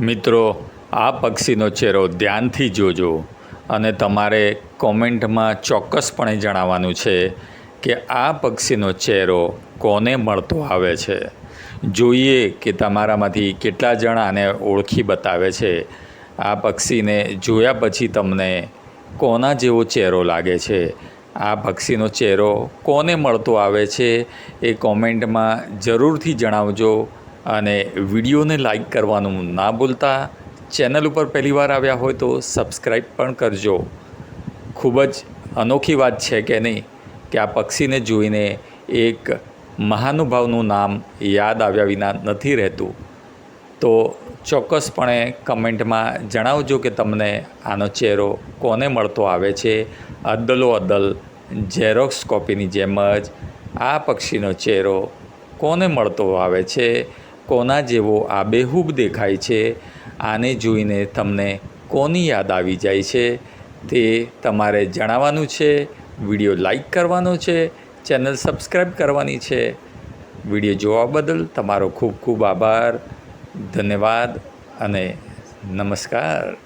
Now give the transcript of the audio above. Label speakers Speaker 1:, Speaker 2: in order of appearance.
Speaker 1: મિત્રો, આ પક્ષીનો ચહેરો ધ્યાનથી જોજો અને તમારે કોમેન્ટમાં ચોક્કસપણે જણાવવાનું છે કે આ પક્ષીનો ચહેરો કોને મળતો આવે છે. જોઈએ કે તમારામાંથી કેટલા જણ આને ઓળખી બતાવે છે. આ પક્ષીને જોયા પછી તમને કોના જેવો ચહેરો લાગે છે? આ પક્ષીનો ચહેરો કોને મળતો આવે છે? એ કોમેન્ટમાં જરૂરથી જણાવજો. અને વિડીયોને લાઈક કરવાનું ના ભૂલતા. ચેનલ ઉપર પહેલીવાર આવ્યા હોય તો સબસ્ક્રાઈબ પણ કરજો. ખૂબ જ અનોખી વાત છે કે નહીં કે આ પક્ષીને જોઈને એક મહાનુભાવનું નામ યાદ આવ્યા વિના નથી રહેતું. તો ચોક્કસપણે કમેન્ટમાં જણાવજો કે તમને આનો ચહેરો કોને મળતો આવે છે. અદલો અદલ ઝેરોક્સ કોપીની જેમ જ આ પક્ષીનો ચહેરો કોને મળતો આવે છે? કોના જેવો આબેહૂબ દેખાય છે, આને જોઈને તમને કોની યાદ આવી જાય છે, તે તમારે જણાવવાનું છે, વીડિયો લાઈક કરવાનો છે, ચેનલ સબસ્ક્રાઈબ કરવાની છે. વીડિયો જોવા બદલ તમારો ખૂબ ખૂબ આભાર, ધન્યવાદ અને નમસ્કાર.